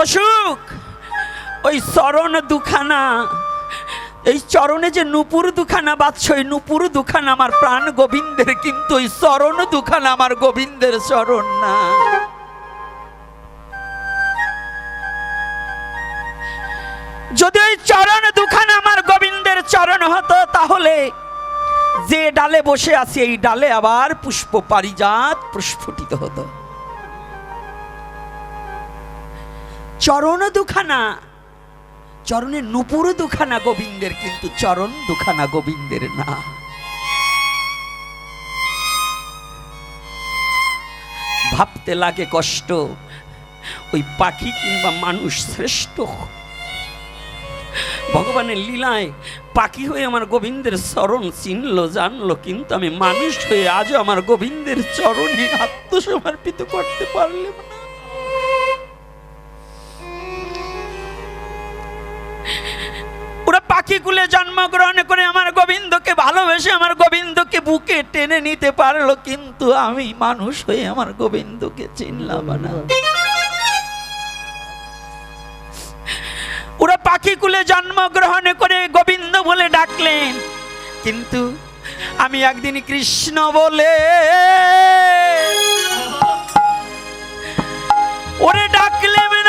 অসুখ ওই চরণ দুখানা, এই চরণে যে নুপুর দুখানা বাচ্চ ওই নুপুর দুখানা আমার প্রাণ গোবিন্দের, কিন্তু ওই চরণ দুখানা আমার গোবিন্দের চরণ না। যদি ওই চরণ দুখানা আমার গোবিন্দের চরণ হতো, তাহলে যে ডালে বসে আছি, এই ডালে আবার পুষ্প পারিজাত প্রস্ফুটিত হতো। চরণ দুখানা। চরণে নুপুর দুখানা গোবিন্দের, কিন্তু চরণ দুখানা গোবিন্দের না। ভাবতে লাগে কষ্ট, ওই পাখি কিংবা মানুষ শ্রেষ্ঠ। ভগবানের লীলায় পাখি হয়ে আমার গোবিন্দের চরণ চিনলো, জানলো, কিন্তু আমি মানুষ হয়ে আজও আমার গোবিন্দের চরণে আত্মসমর্পিত করতে পারলাম না। পাখিকুলে জন্মগ্রহণ করে আমার গোবিন্দকে ভালোবেসে আমার গোবিন্দকে বুকে টেনে নিতে পারল, কিন্তু আমি মানুষ হয়ে আমার গোবিন্দকে চিনলাম না। ওরা পাখিকুলে জন্মগ্রহণ করে গোবিন্দ বলে ডাকলেন, কিন্তু আমি একদিন কৃষ্ণ বলে ওরে ডাকলেন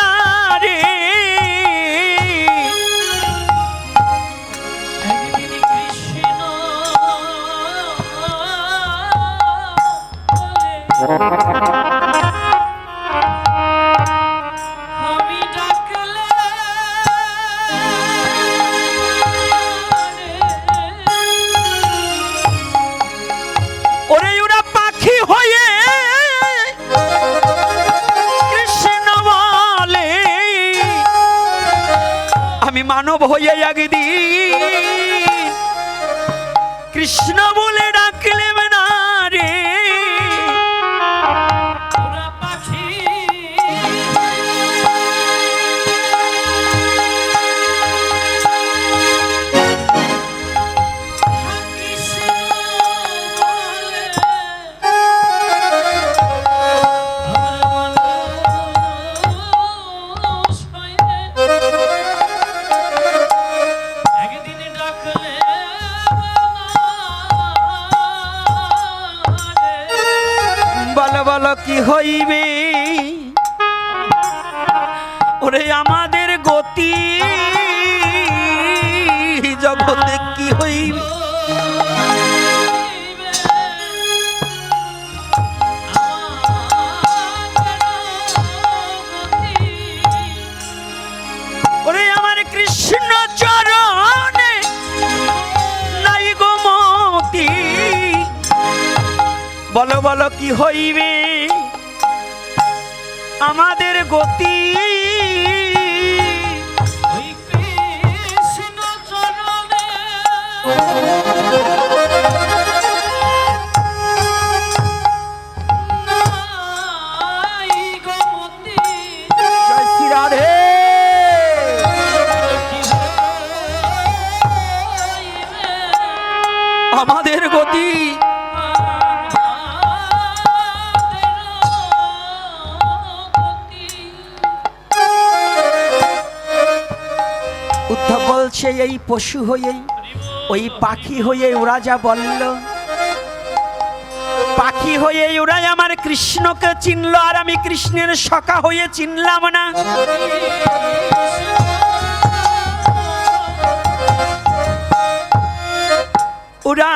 আমাদের গতি বলছে পশু হয়েই ওই পাখি হয়ে ওরা যা বলল। পাখি হয়ে ওরাই আমার কৃষ্ণকে চিনলো, আর আমি কৃষ্ণের সখা হয়ে চিনলাম না। ওরা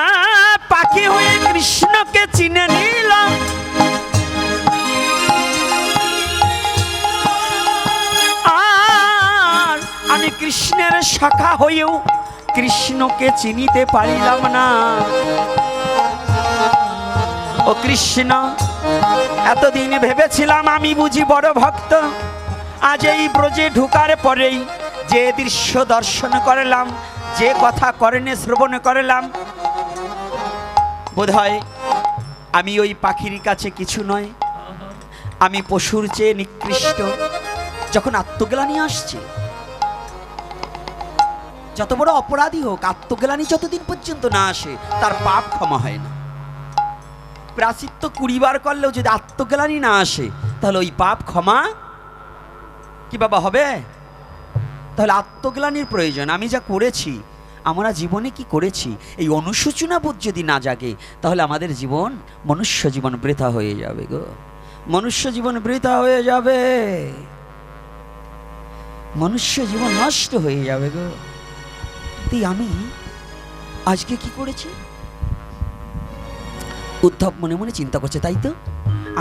পাখি হয়ে কৃষ্ণকে চিনে কৃষ্ণের শাখা হয়েও কৃষ্ণকে চিনিতে পারিলাম না। ও কৃষ্ণ, এতদিন ভেবেছিলাম আমি বুঝি বড় ভক্ত। আজ এই ব্রজে ঢুকার পরেই যে দৃশ্য দর্শন করলাম, যে কথা করেনে শ্রবণ করলাম, বোধহয় আমি ওই পাখির কাছে কিছু নয়, আমি পশুর চেয়ে নিকৃষ্ট। যখন আত্মগ্লানি আসছে যত বড় অপরাধী হোক, আত্মগ্লানি যতদিন পর্যন্ত না আসে, তার পাপ ক্ষমা হয় না। প্রাচিত্য কুড়িবার করলেও যদি আত্মগ্লানি না আসে, তাহলে ওই পাপ ক্ষমা কি বাবা হবে? তাহলে আত্মগ্লানির প্রয়োজন। আমি যা করেছি, আমরা জীবনে কি করেছি, এই অনুশোচনা বোধ যদি না জাগে, তাহলে আমাদের জীবন, মনুষ্য জীবন বৃথা হয়ে যাবে গো। মনুষ্য জীবন বৃথা হয়ে যাবে। মনুষ্য জীবন নষ্ট হয়ে যাবে গো। তাই আমি আজকে কি করেছি? উদ্ধব মনে মনে চিন্তা করছে, তাই তো?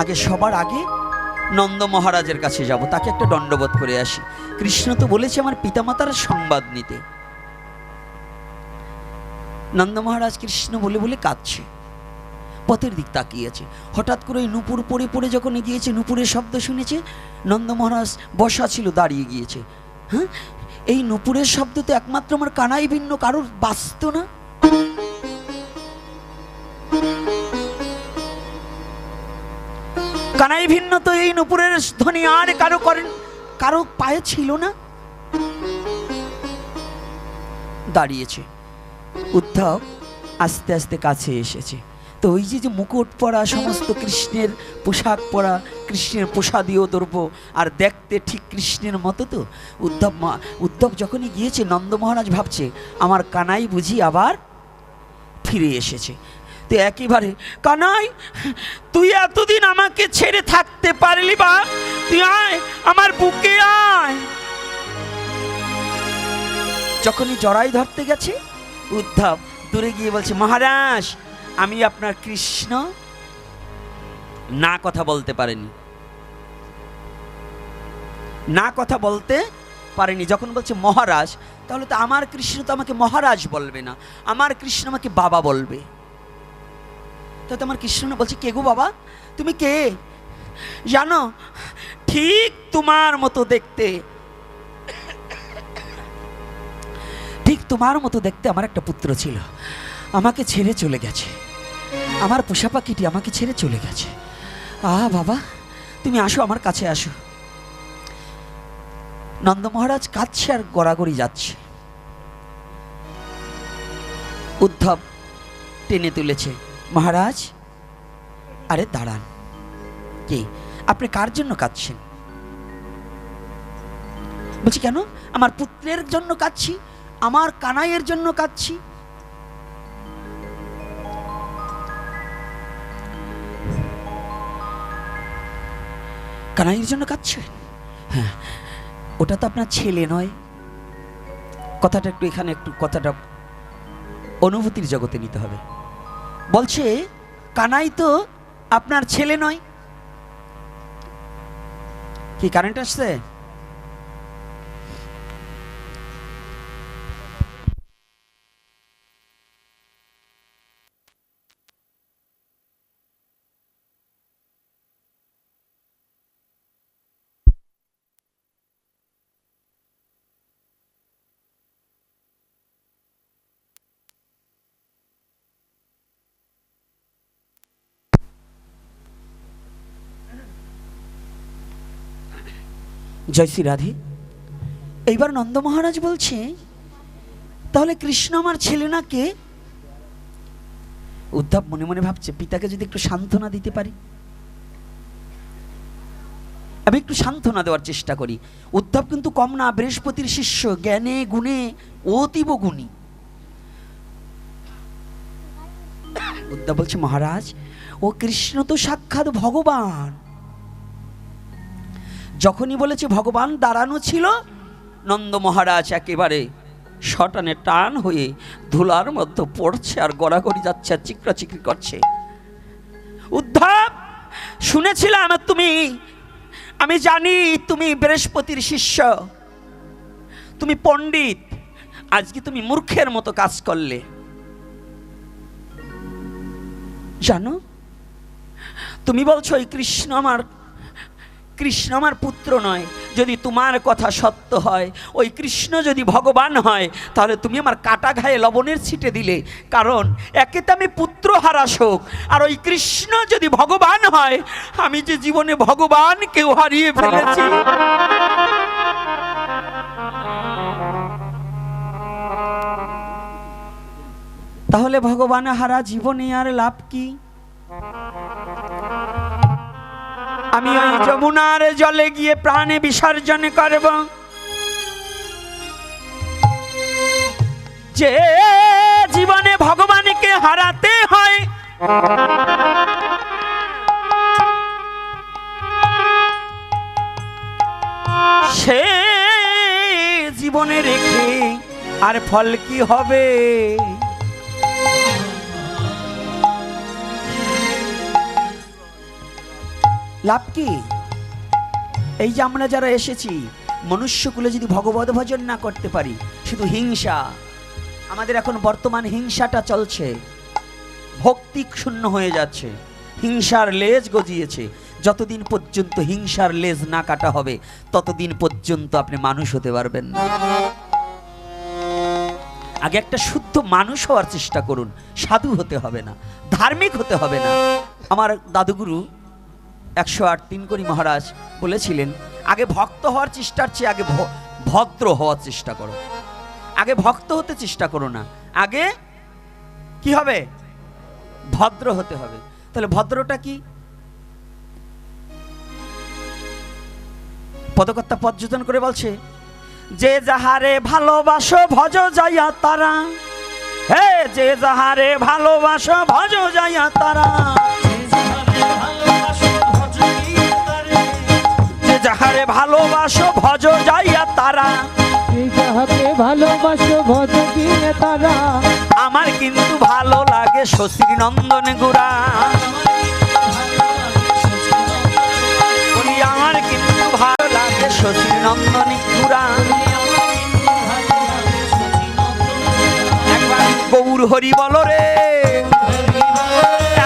আগে সবার আগে নন্দ মহারাজের কাছে যাব, তাকে একটা দণ্ডবোধ করে আসি। কৃষ্ণ তো বলেছে আমার পিতামাতার সংবাদ নিতে। নন্দ মহারাজ কৃষ্ণ বলে বলে কাঁদছে, পথের দিক তাকিয়েছে হঠাৎ করে ওই নুপুর পড়ে পড়ে যখন গিয়েছে নুপুরের শব্দ শুনেছে, নন্দ মহারাজ বসা ছিল, দাঁড়িয়ে গিয়েছে। হ্যাঁ? এই নুপুরের শব্দ তো একমাত্র আমার কানাই ভিন্ন, কারোর বাস্ত না। কানাই ভিন্ন তো এই নুপুরের ধ্বনি আর কারও করেন, কারও পায়ে ছিল না। দাঁড়িয়েছে, উদ্ধব আস্তে আস্তে কাছে এসেছে। তো ওই যে যে মুকুট পরা সমস্ত কৃষ্ণের পোশাক পরা কৃষ্ণের পোষাদীয় দ্রব্য আর দেখতে ঠিক কৃষ্ণের মতো তো? উদ্ধব মা- উদ্ধব যখনই গিয়েছে নন্দ মহারাজ ভাবছে আমার কানাই বুঝি আবার ফিরে এসেছে। তো একেবারে কানাই তুই এতদিন আমাকে ছেড়ে থাকতে পারলি বা? তুই আয় আমার বুকে আয়। যখনই জড়াই ধরতে গেছে উদ্ধব দূরে গিয়ে বলছে মহারাজ আমি আপনার কৃষ্ণ? না কথা বলতে পারেনি। না কথা বলতে পারেনি। যখন বলছে মহারাজ তাহলে তো আমার কৃষ্ণ তো আমাকে মহারাজ বলবে না। আমার কৃষ্ণ আমাকে বাবা বলবে। তো আমার কৃষ্ণ না বলছে কে গো বাবা? তুমি কে? জানো ঠিক তোমার মতো দেখতে। ঠিক তোমার মতো দেখতে আমার একটা পুত্র ছিল। আমাকে ছেড়ে চলে গেছে। আমার পোষা পাখিটি আমাকে ছেড়ে চলে গেছে। আহ বাবা, তুমি আসো, আমার কাছে আসো। নন্দ মহারাজ কাঁদছে আর গড়াগড়ি যাচ্ছে। উদ্ধব টেনে তুলেছে, মহারাজ, আরে দাঁড়ান। কি, আপনি কার জন্য কাঁদছেন? বলছি, কেন? আমার পুত্রের জন্য কাঁদছি, আমার কানাইয়ের জন্য কাঁদছি কানাইয়ের জন্য কাঁদছে? হ্যাঁ ওটা তো আপনার ছেলে নয়। কথাটা একটু এখানে একটু কথাটা অনুভূতির জগতে নিতে হবে। বলছে, কানাই তো আপনার ছেলে নয়। কি কারেন্ট আসছে? জয় শ্রী রাধে। এইবার নন্দ মহারাজ বলছে, তাহলে কৃষ্ণ আমার ছেলে না কে? উদ্ধব মনে মনে ভাবছে, পিতাকে যদি একটু সান্ত্বনা দিতে পারি। আমি একটু সান্ত্বনা দেওয়ার চেষ্টা করি। উদ্ধব কিন্তু কম না, বৃহস্পতির শিষ্য, জ্ঞানে গুণে অতীব গুণী। উদ্ধব বলছে, মহারাজ, ও কৃষ্ণ তো সাক্ষাৎ ভগবান। যখনই বলেছে, ভগবান দাঁড়ানো ছিল, নন্দ মহারাজ একেবারে শটানে টান হয়ে ধুলার মধ্যে পড়ছে আর গড়াগড়ি যাচ্ছে আর চিকরা চিকরি করছে। উদ্ধব, শুনেছিলাম তুমি, আমি জানি তুমি বৃহস্পতির শিষ্য। তুমি পণ্ডিত, আজকে তুমি মূর্খের মতো কাজ করলে। জানো, তুমি বলছো এই কৃষ্ণ আমার কৃষ্ণ আমার পুত্র নয়। যদি তোমার কথা সত্য হয়, ওই কৃষ্ণ যদি ভগবান হয়, তাহলে তুমি আমার কাটা ঘায়ে লবণের ছিটে দিলে। কারণ একে তো আমি পুত্র হারা শোক আর ওই কৃষ্ণ যদি ভগবান হয়, আমি যে জীবনে ভগবান কেউ হারিয়ে ফেলেছি। তাহলে ভগবান হারা জীবনে আর লাভ কি? আমি ওই যমুনার জলে গিয়ে প্রাণে বিসর্জন করব। যে জীবনে ভগবানকে হারাতে হয়, সে জীবনে রেখে আর ফল কি হবে? লাভ কি? এই যে আমরা যারা এসেছি, মনুষ্যকুলে যদি ভগবত ভজন না করতে পারি, শুধু হিংসা, আমাদের এখন বর্তমান হিংসাটা চলছে। ভক্তি শূন্য হয়ে যাচ্ছে, হিংসার লেজ গজিয়েছে। যতদিন পর্যন্ত হিংসার লেজ না কাটা হবে, ততদিন পর্যন্ত আপনি মানুষ হতে পারবেন না। আগে একটা শুদ্ধ মানুষ হওয়ার চেষ্টা করুন, সাধু হতে হবে না, ধার্মিক হতে হবে না। আমার দাদুগুরু একশো আট তিন করি মহারাজ বলেছিলেন, আগে ভক্ত হওয়ার চেষ্টার চেয়ে আগে ভদ্র হওয়ার চেষ্টা করো। আগে ভক্ত হতে চেষ্টা করো না। আগে কি হবে? ভদ্র হতে হবে। তাহলে ভদ্রটা কি? পদকর্তা পর্যটন করে বলছে, যে যাহারে ভালোবাসো ভজ যাইয়া তারা, হে, যে যাহারে ভালোবাসো ভজ যাইয়া তারা। যাহারে ভালোবাসো ভজ যাইয়া তারা। এই যাহাকে ভালোবাসো ভজকিনে তারা। আমার কিন্তু ভালো লাগে শশীর নন্দন গুড়া। আমার কিন্তু ভালো লাগে শশীর নন্দন গুড়া। একবার গৌর হরি বলো রে।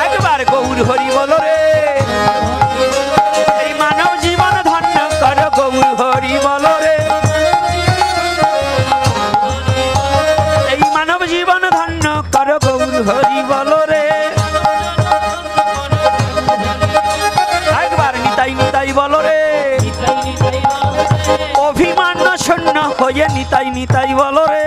একবার গৌর হরি বলো রে। হরি বলো রে। একবার নিতাই নিতাই বল রে। অভিমান শূন্য হয়ে নিতাই নিতাই বলো রে।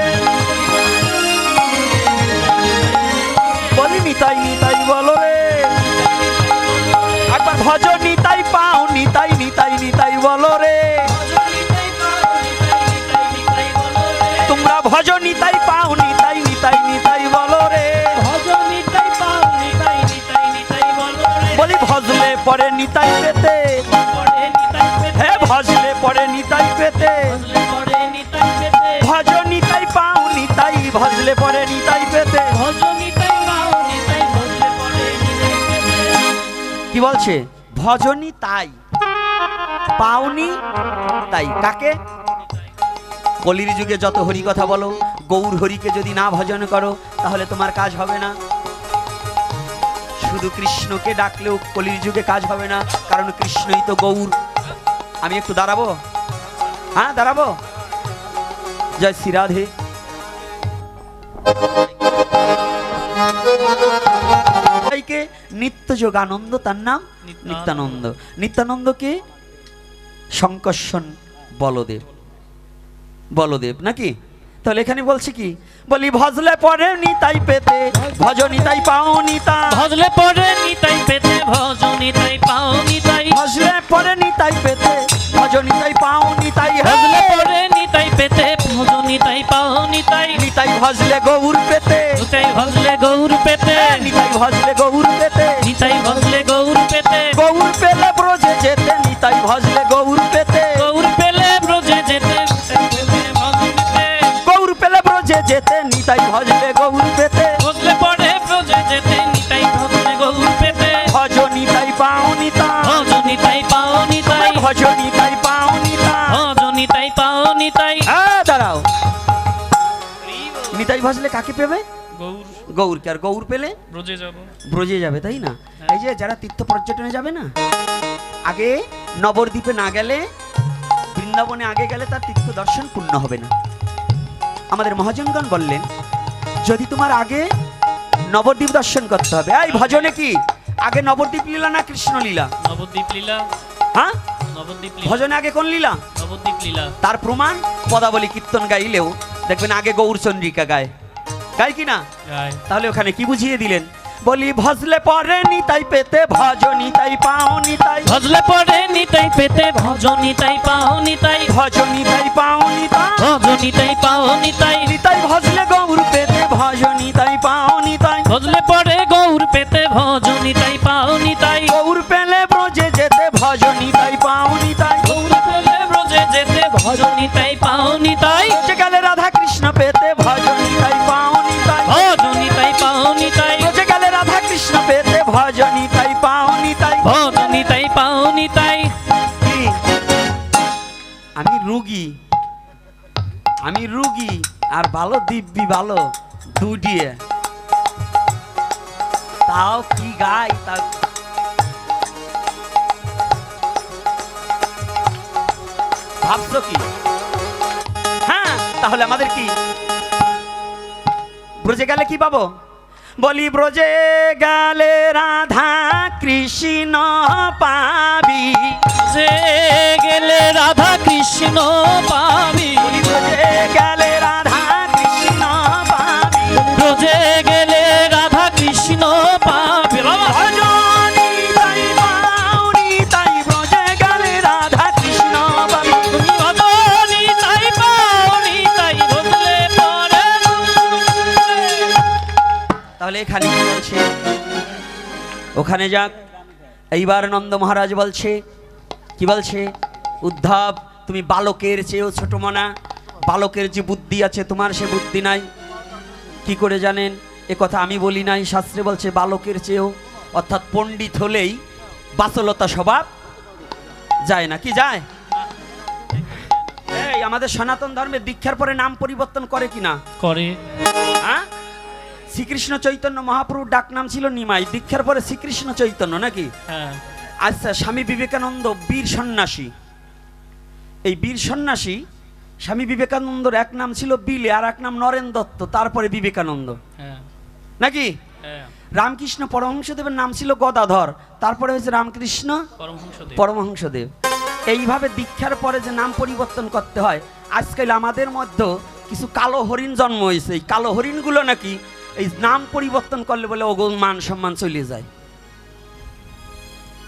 কি বলছে? ভজনি তাই। পাওনি তাই। কাকে? কলির যুগে যত হরি কথা বলো, গৌর হরিকে যদি না ভজন করো, তাহলে তোমার কাজ হবে না। শুধু কৃষ্ণকে ডাকলেও কলির যুগে কাজ হবে না, কারণ কৃষ্ণই তো গৌর। আমি একটু দাঁড়াবো? হ্যাঁ দাঁড়াবো। জয় শ্রী নিত্য যোগানন্দ তার নাম নিত্যানন্দ। নিত্যানন্দকে শঙ্কর্ষণ বলদেব। বলদেব নাকি? তাহলে এখানে বলছে কি? বলি ভজলে পরে নিতাই পেতে ভজ নিতাই পাও নিতা ভজলে পরে নিতাই পেতে ভজ নিতাই পাও নিতাই ভজলে পরে নিতাই পেতে ভজ নিতাই পাও নিতাই ভজলে পরে নিতাই পেতে ভজ নিতাই পাও নিতাই নিতাই ভজলে গৌর পেতে। নিতাই ভজলে গৌর পেতে। নিতাই ভজলে গৌর নিতাই ভজলে কাকে পেবে? গৌর। গৌরকে। আর গৌর পেলে? ব্রজে যাব। ব্রজে যাবে তাই না? এই যে যারা তীর্থ পর্যটনে যাবে না আগে নবদ্বীপে না গেলে বৃন্দাবনে আগে গেলে তার তীর্থ দর্শন পূর্ণ হবে না। আমাদের মহাজনগণ বললেন যদি তোমার আগে নবদ্বীপ দর্শন করতে হবে। এই ভজনে কি? আগে নবদ্বীপ লীলা না কৃষ্ণ লীলা? নবদ্বীপ লীলা। হ্যাঁ? নবদ্বীপ ভজনে আগে কোন লীলা? নবদ্বীপ লীলা। তার প্রমাণ পদাবলী কীর্তন গাইলেও দেখবেন আগে গৌরচন্দ্রিকা গায়। গায় কি না? তাহলে ওখানে কি বুঝিয়ে দিলেন? বলি ভজলে পরে নিতাই পেতে ভজ নিতাই পাও নিতাই ভজলে পড়ে নিতাই পেতে ভজ নিতাই পাও নিতাই ভজ নিতাই পাও নিতাই ভজ নিতাই পাও নিতাই নিতাই ভজলে গৌর পেতে ভজ নিতাই পাও নিতাই ভজলে পড়ে গৌর পেতে ভজ নিতাই পাও নিতাই গৌর পেলে ব্রজে যেতে ভজ নিতাই পাও নিতাই গৌর পেলে ব্রজে যেতে ভজ নিতাই পাও নিতাই পেতে ভজ নিতাই পাও নিতাই ভজ নিতাই পাও নিতাই ব্রজে গেলে রাধা কৃষ্ণ পেতে ভজ নিতাই পাও নিতাই ভজ নিতাই পাও নিতাই কি? আমি রুগী। আমি রুগী আর ভালো দিব্যি ভালো দুটিয়ে তাও কি গাই তা? ভাবছ কি? তাহলে আমাদের কি? ব্রজে গেলে কি পাবো? বলি ব্রজে গেলে রাধা কৃষ্ণ পাবি। যে গেলে রাধা কৃষ্ণ পাবি। বলি ব্রজে গেলে রাধা কৃষ্ণ পাবি। ব্রজে গেলে রাধা কৃষ্ণ পাবি। বাবা ওখানে যাক। এইবার নন্দ মহারাজ বলছে কি বলছে? উদ্ধব তুমি বালকের চেয়েও ছোট মনা। বালকের যে বুদ্ধি আছে তোমার সে বুদ্ধি নাই। কি করে জানেন? এ কথা আমি বলি নাই শাস্ত্রে বলছে বালকের চেয়েও। অর্থাৎ পণ্ডিত হলেই বাচলতা স্বভাব যায় না। কি যায়? এই আমাদের সনাতন ধর্মে দীক্ষার পরে নাম পরিবর্তন করে কি না করে। হ্যাঁ? শ্রীকৃষ্ণ চৈতন্য মহাপ্রভুর ডাক নাম ছিল নিমাই। দীক্ষার পরে শ্রীকৃষ্ণ চৈতন্য নাকি? হ্যাঁ। আচ্ছা স্বামী বিবেকানন্দ বীর সন্ন্যাসী। এই বীর সন্ন্যাসী স্বামী বিবেকানন্দর এক নাম ছিল বিলে আর এক নাম নরেন দত্ত তারপরে বিবেকানন্দ। হ্যাঁ। নাকি? হ্যাঁ। রামকৃষ্ণ পরমহংসদেবের নাম ছিল গদাধর তারপরে হয়েছে রামকৃষ্ণ পরমহংসদেব। পরমহংসদেব। এইভাবে দীক্ষার পরে যে নাম পরিবর্তন করতে হয় আজকাল আমাদের মধ্যে কিছু কালো হরিণ জন্ম হয়েছে। এই কালো হরিণগুলো নাকি এই নাম পরিবর্তন করলে বলে ওগো মান সম্মান চলে যায়।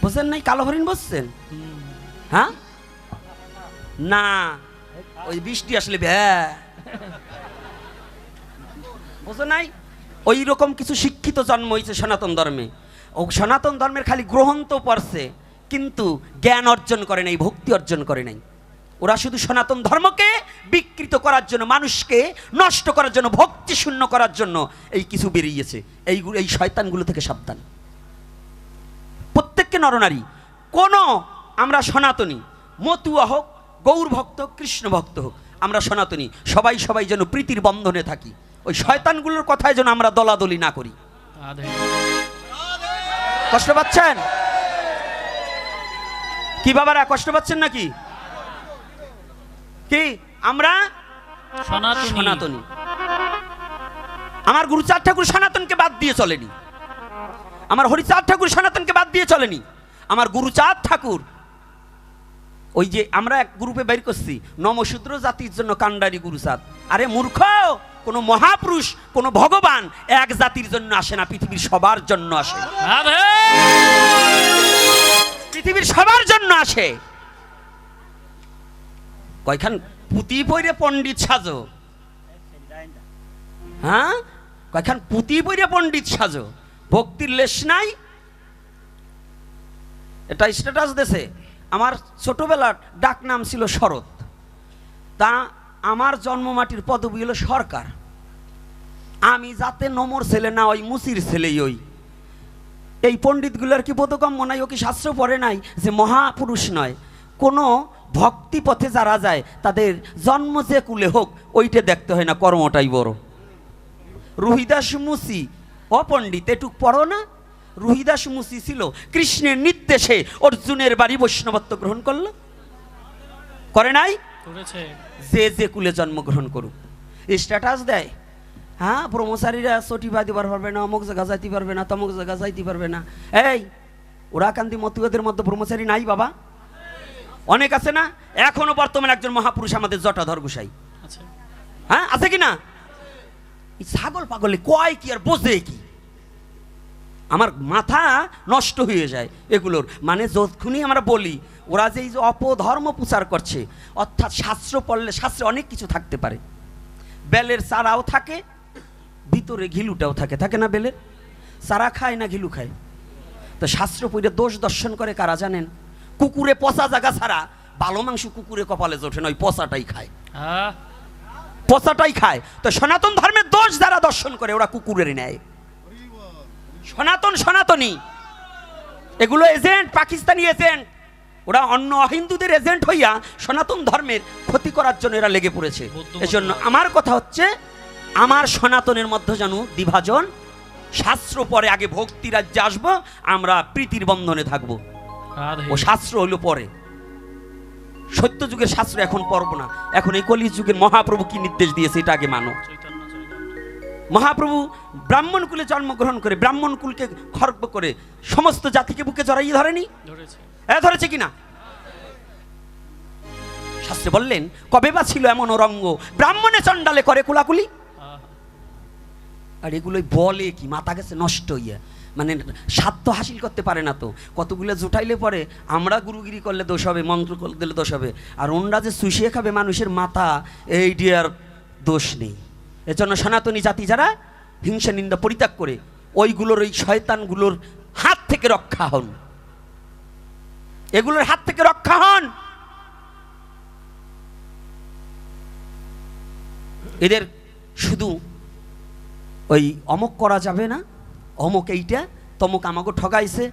বুঝছেন নাই? কালো হরিণ বুঝছেন হুম। হ্যাঁ? না, ওই বৃষ্টি আসলে ভ্যা। বুঝো নাই? ওই রকম কিছু শিক্ষিত জন্ম হয়েছে সনাতন ধর্মে। ও সনাতন ধর্মের খালি গ্রহণ তো পড়ছে, কিন্তু জ্ঞান অর্জন করে নাই, ভক্তি অর্জন করে নাই। ওরা শুধু সনাতন ধর্মকে বিকৃত করার জন্য মানুষকে নষ্ট করার জন্য ভক্তি শূন্য করার জন্য এই কিছু বেরিয়েছে। এই এই শয়তানগুলো থেকে সাবধান। প্রত্যেককে নরনারী। কোনো আমরা সনাতনী। মতুয়া হোক গৌর ভক্ত হোক, কৃষ্ণ ভক্ত হোক আমরা সনাতনী। সবাই সবাই যেন প্রীতির বন্ধনে থাকি। ওই শয়তানগুলোর কথায় যেন আমরা দলাদলি না করি। কষ্ট পাচ্ছেন? কি বাবারা কষ্ট পাচ্ছেন নাকি? কি? আমরা সনাতনী। আমার গুরুচাঁদ ঠাকুর সনাতনকে বাদ দিয়ে চলেনি। আমার হরিচাঁদ ঠাকুর সনাতনকে বাদ দিয়ে চলেনি। আমার গুরুচাঁদ ঠাকুর ওই যে আমরা এক গ্রুপে বের করছি নমশূদ্র জাতির জন্য কান্ডারি গুরুচাঁদ। আরে মূর্খ কোনো মহাপুরুষ কোনো ভগবান এক জাতির জন্য আসে না পৃথিবীর সবার জন্য আসে। পৃথিবীর সবার জন্য আসে। কয়খান পুঁতি পইরে পণ্ডিত সাজো? হ্যাঁ? কয়খান পুঁতি পইরে পণ্ডিত সাজো? ভক্তির লেশ নাই? এটা স্ট্যাটাস দেশে আমার ছোটবেলার ডাক নাম ছিল শরৎ। তা আমার জন্মমাটির পদবি হলো সরকার। আমি যাতে নমর ছেলে না ওই মুসির ছেলেই ওই এই পণ্ডিতগুলোর কি বোধগম্য নাই? ও কি শাস্ত্র পড়ে নাই যে মহাপুরুষ নয়? কোনো ভক্তি পথে যারা যায় তাদের জন্ম যে কুলে হোক ওইটা দেখতে হয় না কর্মটাই বড়। রুহিদাস মুসি অপণ্ডিত এটুক পড়ো না? রুহিদাস মুসি ছিল কৃষ্ণের নির্দেশে অর্জুনের বাড়ি বৈষ্ণবত্ব গ্রহণ করল। করে নাই? করেছে। যে যে কুলে জন্মগ্রহণ করুক। স্ট্যাটাস দেয়। হ্যাঁ ব্রহ্মচারীরা চটি বাঁধতে পারবে না অমুক জায়গা যাইতে পারবে না তমুক জায়গা যাইতে পারবে না। এই ওরাকান্তি মতুয়াদের মধ্যে ব্রহ্মচারী নাই বাবা। অনেক আছে না? এখনও বর্তমানে একজন মহাপুরুষ আমাদের জটাধর গোসাই। আচ্ছা। হ্যাঁ আছে কি না? এই ছাগল পাগলে কয় কি আর বোঝে কি? আমার মাথা নষ্ট হয়ে যায় এগুলোর। মানে যতক্ষণই আমরা বলি ওরা যে এই যে অপধর্ম প্রচার করছে অর্থাৎ শাস্ত্র পড়লে শাস্ত্রে অনেক কিছু থাকতে পারে। বেলের চারাও থাকে ভিতরে ঘিলুটাও থাকে। থাকে না বেলের? চারা খায় না ঘিলু খায়? তো শাস্ত্র পড়ে দোষ দর্শন করে কারা জানেন? কুকুরে পচা জায়গা ছাড়া ভালো মাংস কুকুরে কপালে জোটে না ওই পচাটাই খায়। হ্যাঁ। পচাটাই খায়। তো সনাতন ধর্মের দোষ যারা দর্শন করে ওরা কুকুরের নেয় সনাতন সনাতনী। এগুলো এজেন্ট পাকিস্তানি এজেন্ট ওরা অন্য অহিন্দুদের এজেন্ট হইয়া সনাতন ধর্মের ক্ষতি করার জন্য এরা লেগে পড়েছে। এজন্য আমার কথা হচ্ছে আমার সনাতনের মধ্যে যেন বিভাজন শাস্ত্র পরে আগে ভক্তি রাজ্যে আসব আমরা প্রীতির বন্ধনে থাকব। ও শাস্ত্র হইল পরে। সত্য যুগের শাস্ত্র এখন পড়ব না। এখন এই কলি যুগের মহাপ্রভু কি নির্দেশ দিয়েছে এটা আগে মানো। মহাপ্রভু ব্রাহ্মণ কুলে জন্মগ্রহণ করে ব্রাহ্মণ কুলকে খর্ব করে সমস্ত জাতিকে বুকে জড়াইয়ে ধরেনি? এ ধরেছে কিনা? শাস্ত্রে বললেন কবে বা ছিল এমন রঙ্গ ব্রাহ্মণে চণ্ডালে করে কুলাকুলি? আর এগুলোই বলে কি মাথা গেছে নষ্ট হইয়া। মানে স্বার্থ হাসিল করতে পারে না তো। কতগুলো জোটাইলে পরে আমরা গুরুগিরি করলে দোষ হবে, মন্ত্র দিলে দোষ হবে। আর ওনরা যে শুষিয়ে খাবে মানুষের মাথা, এই ডিয়ার দোষ নেই। এজন্য সনাতনী জাতি যারা হিংসা, নিন্দা পরিত্যাগ করে, ওইগুলোর, ওই শয়তানগুলোর হাত থেকে রক্ষা হন। এগুলোর হাত থেকে রক্ষা হন। এদের শুধু ওই অমুক করা যাবে না অমুক এইটা তমুক আমাকে ঠগাইছে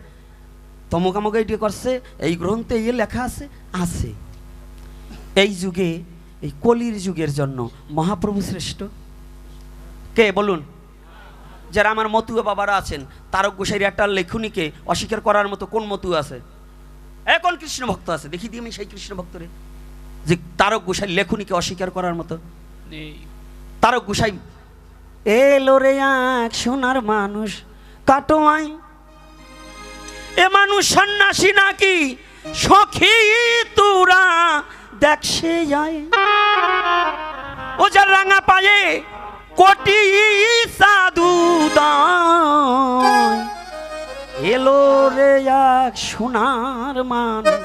তমুক আমাকে এইটা করছে এই গ্রন্থে ইয়ে লেখা আছে আছে। এই যুগে এই কলির যুগের জন্য মহাপ্রভু শ্রেষ্ঠ। কে বলুন? যারা আমার মতুয়া বাবারা আছেন তারক গোসাইয়ের একটা লেখনীকে অস্বীকার করার মতো কোন মতু আছে? এ কোন কৃষ্ণ ভক্ত আছে? দেখি দিই আমি সেই কৃষ্ণ ভক্তরে। যে তারক গোসাই লেখনীকে অস্বীকার করার মতো। তারক গোসাই এলো রে এক সোনার মানুষ কাটোয়াই এ মানুষ সন্ন্যাসী নাকি? সখী তুরা দেখ সে যায়। ও যার রাঙা পায়ে কোটি সাধু। এলো রে এক সোনার মানুষ।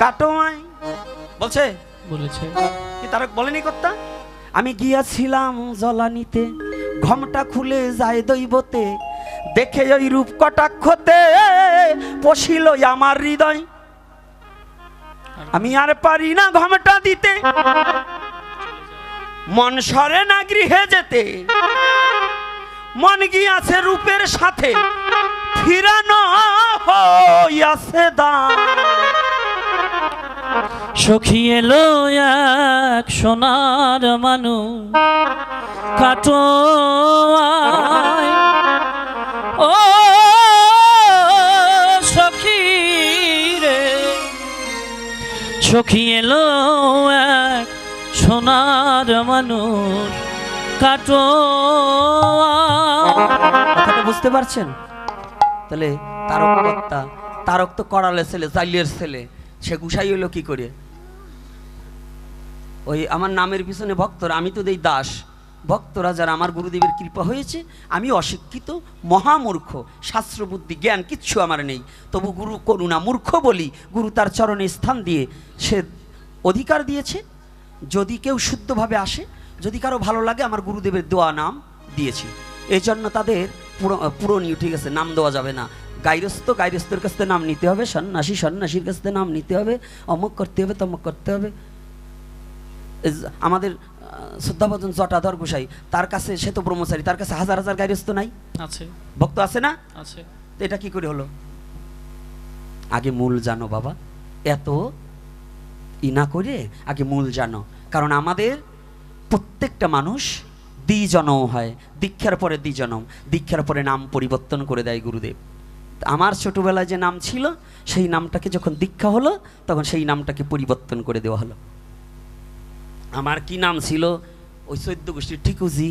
কাটোয়াই বলছে? বলেছে। কি তারক বলেনি কর্তা? আমি গিয়াছিলাম জলানিতে ঘমটা খুলে যায় দৈবতে। দেখে ওই রূপ কটাক্ষতে পশিল আমার হৃদয়। আমি আর পারি না ঘমটা দিতে। মন সরে না গৃহে যেতে। মন গিয়াছে রূপের সাথে। ফিরানো হইয়াছে দা। সখী এলো এক সোনার মানু কাটো ও সখী রে। সখী এলো এক সোনার মানুষ কাটো। বুঝতে পারছেন? তাহলে তারক কর্তা তারক তো করালে ছেলে, জাইলের ছেলে, সে গুসাই হইল কি করে? ওই আমার নামের পিছনে ভক্তরা, আমি তো দেই দাস। ভক্তরা যারা আমার গুরুদেবের কৃপা হয়েছে, আমি অশিক্ষিত, মহামূর্খ শাস্ত্র বুদ্ধি জ্ঞান কিচ্ছু আমার নেই। তবু গুরু করুণা মূর্খ বলি, গুরু তার চরণে স্থান দিয়ে সে অধিকার দিয়েছে। যদি কেউ শুদ্ধভাবে আসে, যদি কারও ভালো লাগে, আমার গুরুদেবের দোয়া নাম দিয়েছি। এই জন্য তাদের পুরো পুরনীয় ঠিক আছে নাম দেওয়া যাবে না। গাইরস্থ, গাইরস্থের কাছ থেকে নাম নিতে হবে, সন্ন্যাসী, সন্ন্যাসীর কাছ থেকে নাম নিতে হবে, অমুক করতে হবে, তমুক করতে হবে। আমাদের শ্রদ্ধাভজন জটাধর গোসাই তার কাছে সে তো ব্রহ্মচারী তার কাছে হাজার হাজার গাইরস্থ নাই? আছে। ভক্ত আছে না? আছে। এটা কি করে হলো? আগে মূল জানো বাবা এত ই না করে আগে মূল জানো। কারণ আমাদের প্রত্যেকটা মানুষ দ্বিজনম হয় দীক্ষার পরে দ্বিজনম দীক্ষার পরে নাম পরিবর্তন করে দেয় গুরুদেব। আমার ছোটবেলায় যে নাম ছিল সেই নামটাকে যখন দীক্ষা হলো তখন সেই নামটাকে পরিবর্তন করে দেওয়া হলো। আমার কি নাম ছিল? ওই চৈদ্য গোষ্ঠীর ঠিকুজি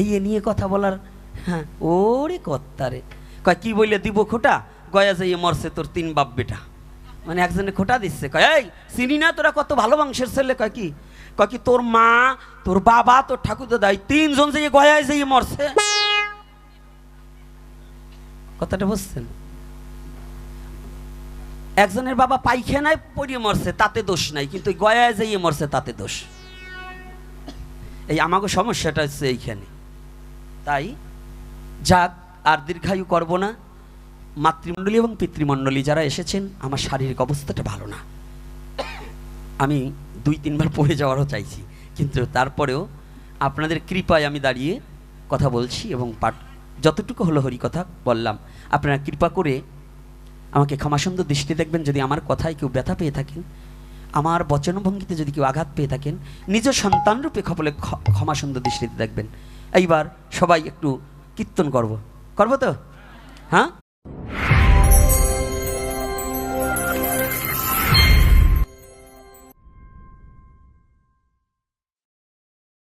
এই এ নিয়ে কথা বলার হ্যাঁ ওরে কত্তারে কয়, কি বললে দিব খোটা? গয়া যাইয়ে মরছে তোর তিন বাপ বেটা। মানে একজনে খোটা দিচ্ছে। কয়, এই, চিনি না তোরা কত ভালো মাংসের ছেলে? কয়, কি? কয় কি, তোর মা, তোর বাবা, তোর ঠাকুর দাদাই তিনজন যাইয়ে গয়ায় যাইয়ে মরছে? কথাটা বুঝছেন? একজনের বাবা পায়খানায় পড়িয়ে মরছে, তাতে দোষ নাই, কিন্তু গয়ায় যাইয়ে মরছে, তাতে দোষ। এই আমাকে সমস্যাটা হচ্ছে এইখানে। তাই যাক, আর দীর্ঘায়ু করব না। মাতৃমণ্ডলী এবং পিতৃমণ্ডলী যারা এসেছেন, আমার শারীরিক অবস্থাটা ভালো না। আমি দুই, তিনবার পড়ে যাওয়ারও চাইছি, কিন্তু তারপরেও আপনাদের কৃপায় আমি দাঁড়িয়ে কথা বলছি এবং পাঠ যতটুকু হলো হরি কথা বললাম। আপনারা কৃপা করে আমাকে ক্ষমাসুন্দর দৃষ্টি দেখবেন, যদি আমার কথায় কেউ ব্যথা পেয়ে থাকেন, আমার বচনভঙ্গিতে যদি কেউ আঘাত পেয়ে থাকেন, নিজ সন্তানরূপে খবলে ক্ষমাসুন্দর দৃষ্টিতে দেখবেন। এইবার সবাই একটু কীর্তন করব। করব তো? হ্যাঁ?